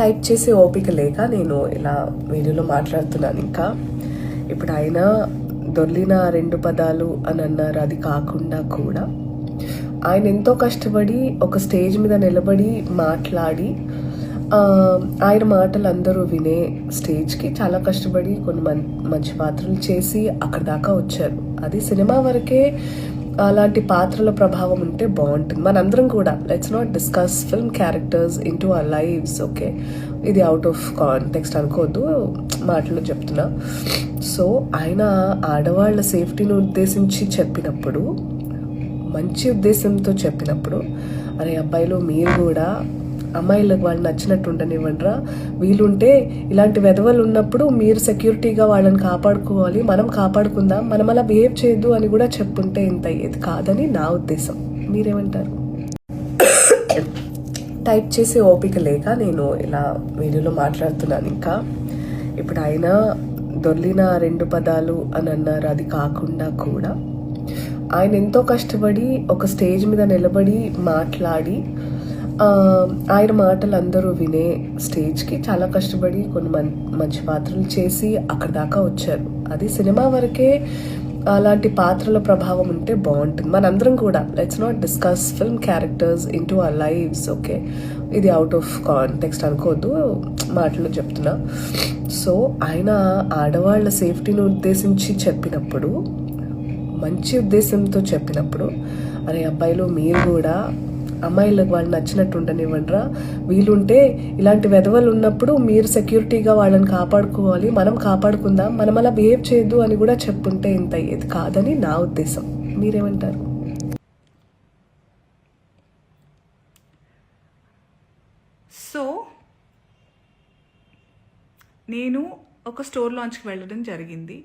Type చేసే ఓపిక లేక నేను ఇలా వీడియోలో మాట్లాడుతున్నాను. ఇంకా ఇప్పుడు ఆయన దొర్లిన రెండు పదాలు అని అన్నారు. అది కాకుండా కూడా ఆయన ఎంతో కష్టపడి ఒక స్టేజ్ మీద నిలబడి మాట్లాడి ఆయన మాటలు అందరూ వినే స్టేజ్కి చాలా కష్టపడి కొన్ని మం మంచి పాత్రలు చేసి అక్కడ దాకా వచ్చారు. అది సినిమా వరకే అలాంటి పాత్రల ప్రభావం ఉంటే బాగుంటుంది. మనందరం కూడా let's not discuss film characters into our lifes okay ఇది అవుట్ ఆఫ్ కాంటెక్స్ట్ అనుకోవద్దు మాటలు చెప్తున్నా. సో ఆయన ఆడవాళ్ళ సేఫ్టీని ఉద్దేశించి చెప్పినప్పుడు మంచి ఉద్దేశంతో చెప్పినప్పుడు అరే అబ్బాయిలు మీరు కూడా అమ్మాయిలకు వాళ్ళు నచ్చినట్టు ఉండనివ్వండిరా. వీలుంటే ఇలాంటి వెధవలు ఉన్నప్పుడు మీరు సెక్యూరిటీగా వాళ్ళని కాపాడుకోవాలి మనం కాపాడుకుందాం మనం అలా బిహేవ్ చేయొద్దు అని కూడా చెప్పుంటే ఇంత అయ్యేది కాదని నా ఉద్దేశం. మీరేమంటారు? టైప్ చేసే ఓపిక లేక నేను ఇలా వీడియోలో మాట్లాడుతున్నాను ఇంకా. ఇప్పుడు ఆయన దొర్లిన రెండు పదాలు అని అన్నారు అది కాకుండా కూడా. ఆయన ఎంతో కష్టపడి ఒక స్టేజ్ మీద నిలబడి మాట్లాడి ఆయన మాటలు అందరూ వినే స్టేజ్కి చాలా కష్టపడి కొన్ని మం మంచి పాత్రలు చేసి అక్కడ దాకా వచ్చారు. అది సినిమా వరకే అలాంటి పాత్రల ప్రభావం ఉంటే బాగుంటుంది. మనందరం కూడా. Let's not discuss film characters into our lifes okay ఇది అవుట్ ఆఫ్ కాంటెక్స్ట్ అనుకోవద్దు. మాటలు చెప్తున్నా. సో ఆయన ఆడవాళ్ళ సేఫ్టీని ఉద్దేశించి చెప్పినప్పుడు మంచి ఉద్దేశంతో చెప్పినప్పుడు అరే అబ్బాయిలు మీరు కూడా అమ్మాయిలకు వాళ్ళు నచ్చినట్టు ఉండనివ్వండిరా. వీలుంటే ఇలాంటి వెధవలు ఉన్నప్పుడు మీరు సెక్యూరిటీగా వాళ్ళని కాపాడుకోవాలి మనం కాపాడుకుందాం మనం అలా బిహేవ్ చేయొద్దు అని కూడా చెప్పుంటే ఇంత అయ్యేది కాదని నా ఉద్దేశం. మీరేమంటారు? సో నేను ఒక స్టోర్ లాంచ్కి వెళ్ళడం జరిగింది.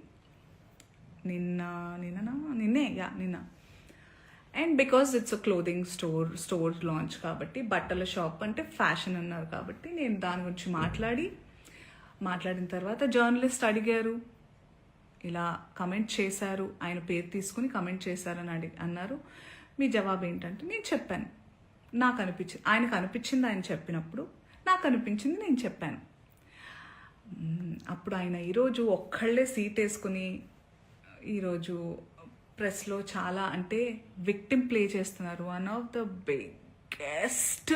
నిన్న నిన్ననా? నిన్నే యా నిన్న. And because it's a clothing store store launch కాబట్టి బట్టల షాప్ అంటే ఫ్యాషన్ అన్నారు కాబట్టి నేను దాని గురించి మాట్లాడి మాట్లాడిన తర్వాత జర్నలిస్ట్ అడిగారు. ఇలా కమెంట్ చేశారు. ఆయన పేరు తీసుకుని కమెంట్ చేశారని అడి అన్నారు. మీ జవాబు ఏంటంటే నేను చెప్పాను. నాకు అనిపించింది ఆయనకు అనిపించింది ఆయన చెప్పినప్పుడు నాకు అనిపించింది నేను చెప్పాను. అప్పుడు ఆయన ఈరోజు ఒక్కళ్ళే సీట్ వేసుకుని ఈరోజు ప్రెస్లో చాలా అంటే విక్టిమ్ ప్లే చేస్తున్నారు. One of the biggest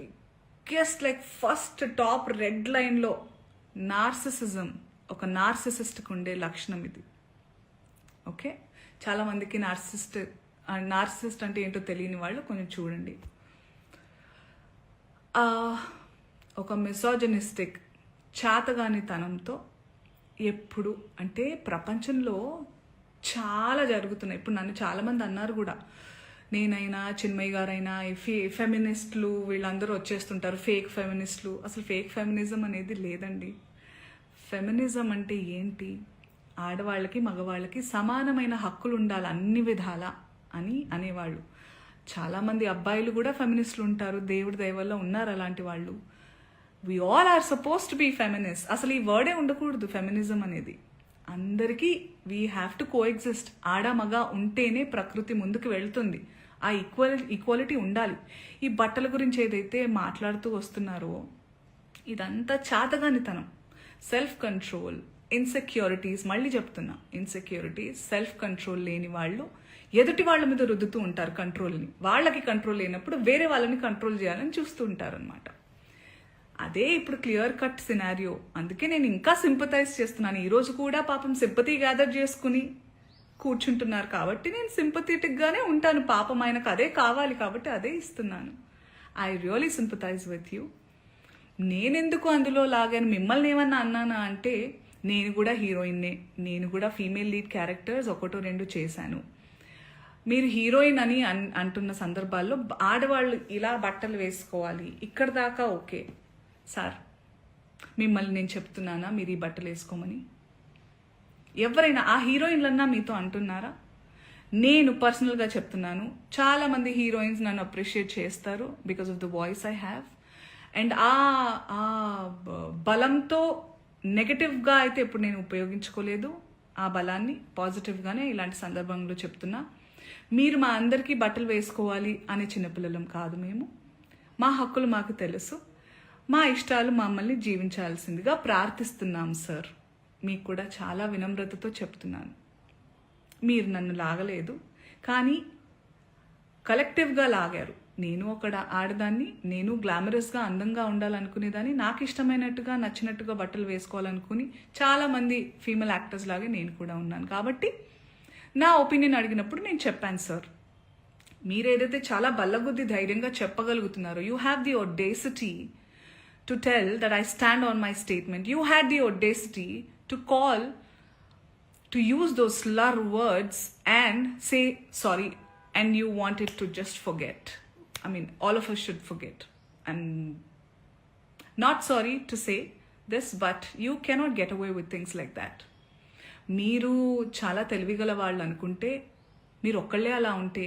biggest like first top red లైన్లో నార్సిసిజం ఒక నార్సిసిస్ట్కి ఉండే లక్షణం ఇది. ఓకే? చాలామందికి నార్సిస్ట్ నార్సిస్ట్ అంటే ఏంటో తెలియని వాళ్ళు కొంచెం చూడండి. ఒక మిసాజనిస్టిక్ చాతగానితనంతో ఎప్పుడు అంటే ప్రపంచంలో చాలా జరుగుతున్నాయి. ఇప్పుడు నన్ను చాలామంది అన్నారు కూడా. నేనైనా చిన్మయ్య గారైనా ఫే ఫెమినిస్ట్లు వీళ్ళందరూ వచ్చేస్తుంటారు. ఫేక్ ఫెమినిస్ట్లు అసలు ఫేక్ ఫెమినిజం అనేది లేదండి. ఫెమినిజం అంటే ఏంటి? ఆడవాళ్ళకి మగవాళ్ళకి సమానమైన హక్కులు ఉండాలి అన్ని విధాల అని అనేవాళ్ళు. చాలామంది అబ్బాయిలు కూడా ఫెమినిస్ట్లు ఉంటారు. దేవుడి దయవల్ల ఉన్నారు అలాంటి వాళ్ళు. We all are supposed to be feminist అసలు ఈ వర్డే ఉండకూడదు ఫెమినిజం అనేది. అందరికీ we have to coexist ఆడ మగ ఉంటేనే ప్రకృతి ముందుకు వెళ్తుంది. ఆ ఈక్వల్ ఈక్వాలిటీ ఉండాలి. ఈ బట్టల గురించి ఏదైతే మాట్లాడుతూ వస్తున్నారో ఇదంతా చాతగానితనం. సెల్ఫ్ కంట్రోల్ ఇన్సెక్యూరిటీస్ మళ్ళీ చెప్తున్నా. ఇన్సెక్యూరిటీస్ సెల్ఫ్ కంట్రోల్ లేని వాళ్ళు ఎదుటి వాళ్ళ మీద రుద్దుతూ ఉంటారు కంట్రోల్ని వాళ్ళకి కంట్రోల్ లేనప్పుడు వేరే వాళ్ళని కంట్రోల్ చేయాలని చూస్తూ ఉంటారనమాట అదే ఇప్పుడు క్లియర్ కట్ సినారియో. అందుకే నేను ఇంకా సింపతైజ్ చేస్తున్నాను. ఈరోజు కూడా పాపం సింపతి గ్యాదర్ చేసుకుని కూర్చుంటున్నారు కాబట్టి నేను sympathetic ఉంటాను. పాపం ఆయనకు అదే కావాలి కాబట్టి అదే ఇస్తున్నాను. I really sympathize with you నేనెందుకు అందులో లాగాను? మిమ్మల్ని ఏమన్నా అన్నానా అంటే నేను కూడా హీరోయిన్నే. నేను కూడా ఫీమేల్ లీడ్ క్యారెక్టర్స్ ఒకటో రెండు చేశాను. మీరు హీరోయిన్ అని అన్ అంటున్న సందర్భాల్లో ఆడవాళ్ళు ఇలా బట్టలు వేసుకోవాలి. ఇక్కడ దాకా ఓకే. సార్ మిమ్మల్ని నేను చెప్తున్నానా? మీరు ఈ బట్టలు వేసుకోమని. ఎవరైనా ఆ హీరోయిన్లన్నా మీతో అంటున్నారా? నేను పర్సనల్గా చెప్తున్నాను. చాలా మంది హీరోయిన్స్ నన్ను అప్రిషియేట్ చేస్తారు because of the voice I have. And uh uh బలంతో నెగటివ్గా అయితే ఇప్పుడు నేను ఉపయోగించుకోలేదు. ఆ బలాన్ని పాజిటివ్గానే ఇలాంటి సందర్భంలో చెప్తున్నా. మీరు మా అందరికీ బట్టలు వేసుకోవాలి అనే చిన్నపిల్లలం కాదు మేము. మా హక్కులు మాకు తెలుసు. మా ఇష్టాలు మమ్మల్ని జీవించాల్సిందిగా ప్రార్థిస్తున్నాం సార్. మీకు కూడా చాలా వినమ్రతతో చెప్తున్నాను. మీరు నన్ను లాగలేదు కానీ కలెక్టివ్గా లాగారు. నేను ఒక ఆడదాన్ని నేను గ్లామరస్గా అందంగా ఉండాలనుకునేదాన్ని నాకు ఇష్టమైనట్టుగా నచ్చినట్టుగా బట్టలు వేసుకోవాలనుకుని చాలామంది ఫీమేల్ యాక్టర్స్ లాగే నేను కూడా ఉన్నాను. కాబట్టి నా ఒపీనియన్ అడిగినప్పుడు నేను చెప్పాను సార్. మీరు ఏదైతే చాలా బల్లగుద్ది ధైర్యంగా చెప్పగలుగుతున్నారో you have the audacity to tell that I stand on my statement. You had the audacity to call, to use those slur words and say sorry and you wanted to just forget. I mean, all of us should forget. I'm not sorry to say this, but you cannot get away with things like that. మీరు చాలా తెలివిగల వాళ్ళు అనుకుంటే మీరు ఒక్కళ్ళే అలా ఉంటే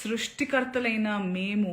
సృష్టికర్తలైన మేము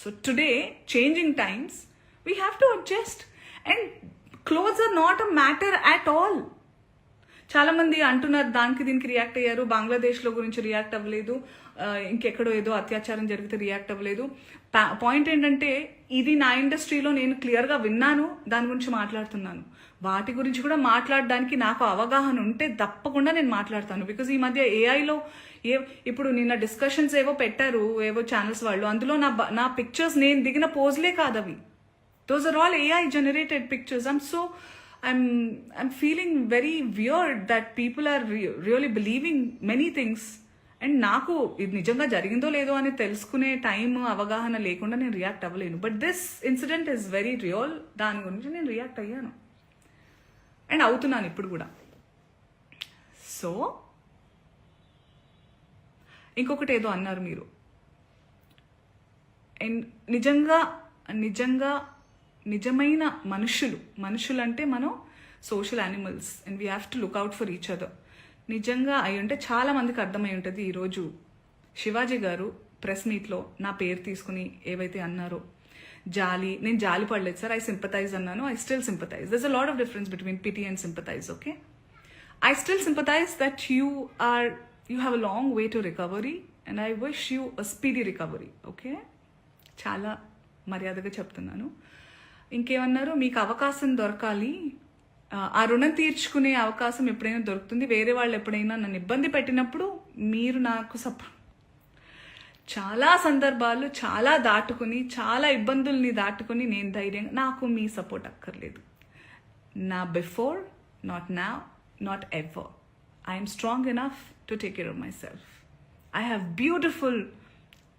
So today changing times we have to adjust and clothes are not a matter at all చాలా మంది అంటున్నారు దానికి దీనికి రియాక్ట్ అయ్యారు. బంగ్లాదేశ్లో గురించి రియాక్ట్ అవ్వలేదు. ఇంకెక్కడో ఏదో అత్యాచారం జరిగితే రియాక్ట్ అవ్వలేదు. పాయింట్ ఏంటంటే ఇది నా ఇండస్ట్రీలో నేను క్లియర్గా విన్నాను దాని గురించి మాట్లాడుతున్నాను. వాటి గురించి కూడా మాట్లాడడానికి నాకు అవగాహన ఉంటే తప్పకుండా నేను మాట్లాడతాను. బికాజ్ ఈ మధ్య ఏఐలో ఏ ఇప్పుడు నిన్న డిస్కషన్స్ ఏవో పెట్టారు ఏవో ఛానల్స్ వాళ్ళు. అందులో నా నా పిక్చర్స్ నేను దిగిన పోజ్లే కాదు అవి. Those are all AI generated pictures I'm so I'm I'm feeling very weird that people are really believing many things. And నాకు ఇది నిజంగా జరిగిందో లేదో అని తెలుసుకునే టైం అవగాహన లేకుండా నేను react అవ్వలేను. But this incident is very real దాని గురించి నేను రియాక్ట్ అయ్యాను. అండ్ అవుతున్నాను ఇప్పుడు కూడా. సో ఇంకొకటి ఏదో అన్నారు మీరు. అండ్ నిజంగా నిజంగా నిజమైన మనుషులు మనుషులు అంటే మనం social animals and we have to look out for each other నిజంగా అయి ఉంటే చాలా మందికి అర్థమై ఉంటుంది ఈరోజు. శివాజీ గారు ప్రెస్ మీట్లో నా పేరు తీసుకుని ఏవైతే అన్నారో జాలి నేను జాలి పడలేదు సార్ ఐ సింపతైజ్ అన్నాను I still sympathize. There's a lot of difference between pity and sympathize okay I still sympathize that you are you have a long way to recovery and I wish you a speedy recovery okay చాలా మర్యాదగా చెప్తున్నాను. ఇంకేమన్నారు? మీకు అవకాశం దొరకాలి ఆ, రుణం తీర్చుకునే అవకాశం ఎప్పుడైనా దొరుకుతుంది? వేరే వాళ్ళు ఎప్పుడైనా నన్ను ఇబ్బంది పెట్టినప్పుడు మీరు నాకు సప చాలా సందర్భాలు చాలా దాటుకుని చాలా ఇబ్బందుల్ని దాటుకుని నేను ధైర్యంగా నాకు మీ సపోర్ట్ అక్కర్లేదు. నా before not now not ever I'm strong enough to take care of myself I have beautiful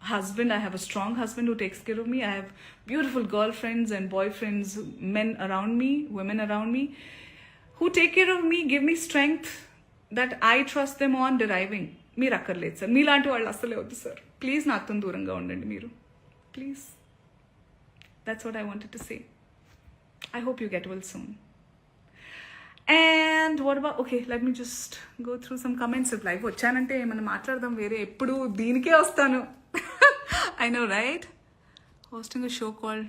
husband. I have a strong husband who takes care of me. I have beautiful girlfriends and boyfriends, men around me, women around me, who take care of me give me strength that I trust them on deriving మీరు అక్కర్లేదు sir మీలాంటి వాళ్ళు అస్సలే వద్దు sir please నాతో దూరంగా ఉండండి మీరు. Please that's what I wanted to say I hope you get well soon and what about okay let me just go through some comments live వచ్చానంటే ఏమైనా మాట్లాడదాం వేరే ఎప్పుడు దీనికే వస్తాను. I know right hosting show call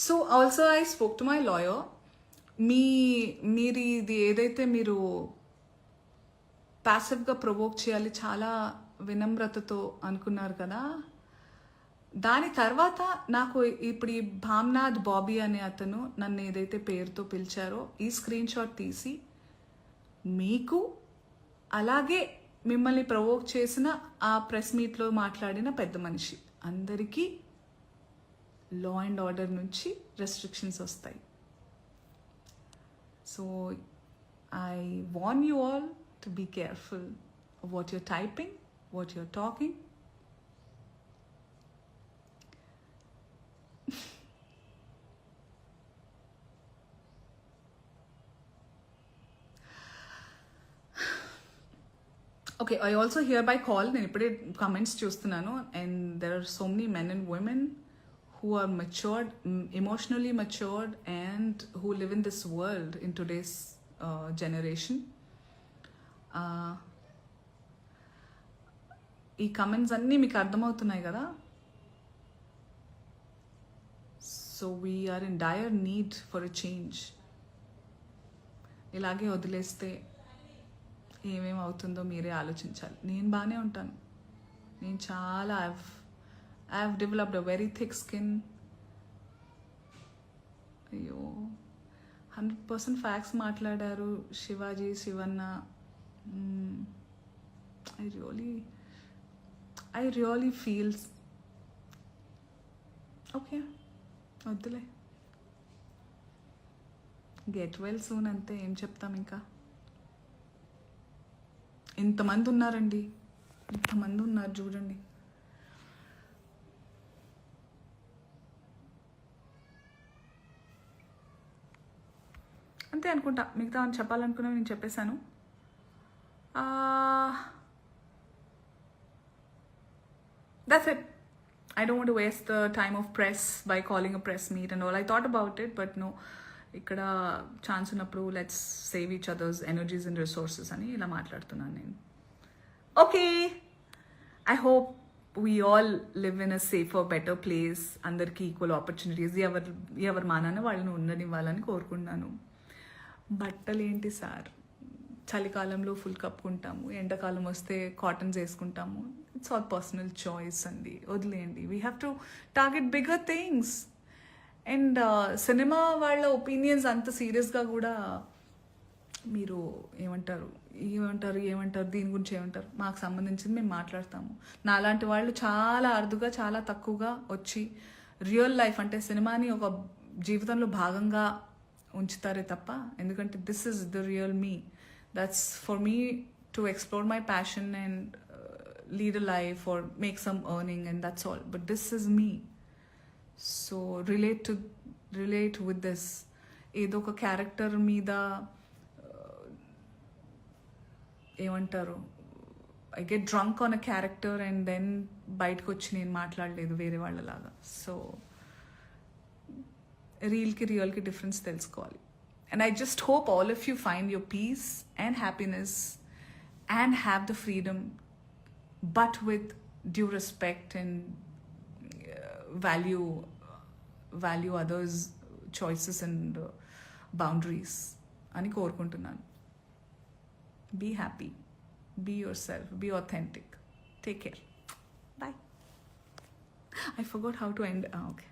so also I spoke to my lawyer మీ మీరు ఇది ఏదైతే మీరు ప్యాసివ్గా ప్రొవోక్ చేయాలి చాలా వినమ్రతతో అనుకున్నారు కదా దాని తర్వాత నాకు ఇప్పుడు ఈ భామ్నాథ్ బాబీ అనే అతను నన్ను ఏదైతే పేరుతో పిలిచారో ఈ స్క్రీన్ షాట్ తీసి మీకు అలాగే మిమ్మల్ని ప్రవోక్ చేసిన ఆ ప్రెస్ మీట్లో మాట్లాడిన పెద్ద మనిషి. అందరికీ లా అండ్ ఆర్డర్ నుంచి రెస్ట్రిక్షన్స్ వస్తాయి. So I want you all to be careful what you're typing what you're talking okay I also hear by call నేను ఇప్పుడే కమెంట్స్ చూస్తున్నాను and there are so many men and women who are matured emotionally matured and who live in this world in today's generation uh, generation. Uh, ఈ comments అన్నీ మీకు అర్థమవుతున్నాయి కదా? So we are in dire need for a change ఇలాగే వదిలేస్తే ఏమేమి అవుతుందో మీరే ఆలోచించాలి. నేను బాగానే ఉంటాను. నేను చాలా I have developed developed very very thick skin అయ్యో. హండ్రెడ్ పర్సెంట్ ఫ్యాక్స్ మాట్లాడారు Shivaji Shivanna. I really I really feels okay వద్దులే. గెట్ వెల్ సూన్ అంతే ఏం చెప్తాం ఇంకా? ఇంతమంది ఉన్నారండి. ఇంతమంది ఉన్నారు చూడండి. అనుకుంటా. మిగతా అని నేను చెప్పేశాను. That's it I don't waste the time of press by calling a press meet and meet and all. About it but no ఇక్కడ ఛాన్స్ ఉన్నప్పుడు let's save each others energies and resources అని ఇలా మాట్లాడుతున్నాను నేను. Okay I hope we all live in a safer better place అందరికీ equal opportunities ఎవరు ఎవరు మానాన వాళ్ళని ఉండనివ్వాలని కోరుకుంటున్నాను. బట్టలు ఏంటి సార్? చలికాలంలో ఫుల్ కప్పుకుంటాము ఎండాకాలం వస్తే కాటన్స్ వేసుకుంటాము. ఇట్స్ ఆల్ పర్సనల్ చాయిస్ అండి. వదిలేయండి. We have to target bigger things and cinema వాళ్ళ ఒపీనియన్స్ అంత సీరియస్గా కూడా మీరు ఏమంటారు? ఏమంటారు? ఏమంటారు? దీని గురించి ఏమంటారు? మాకు సంబంధించింది మేము మాట్లాడతాము. నాలాంటి వాళ్ళు చాలా అరుదుగా చాలా తక్కువగా వచ్చి రియల్ లైఫ్ అంటే సినిమాని ఒక జీవితంలో భాగంగా ఉంచుతారే తప్ప ఎందుకంటే this is the real me that's for me to explore my passion and lead a life or make some earning and that's all but this is me so relate to relate with this ఏదో ఒక character మీద ఏమంటారు? I get drunk on a character and then బయటకు వచ్చి నేను మాట్లాడలేదు వేరే వాళ్ళలాగా. సో రీల్కి రియల్కి డిఫరెన్స్ తెలుసుకోవాలి and I just hope all of you find your peace and happiness and have the freedom but with due respect and value value others choices and boundaries అని కోరుకుంటున్నాను be happy be yourself be authentic. Take care bye I forgot how to end okay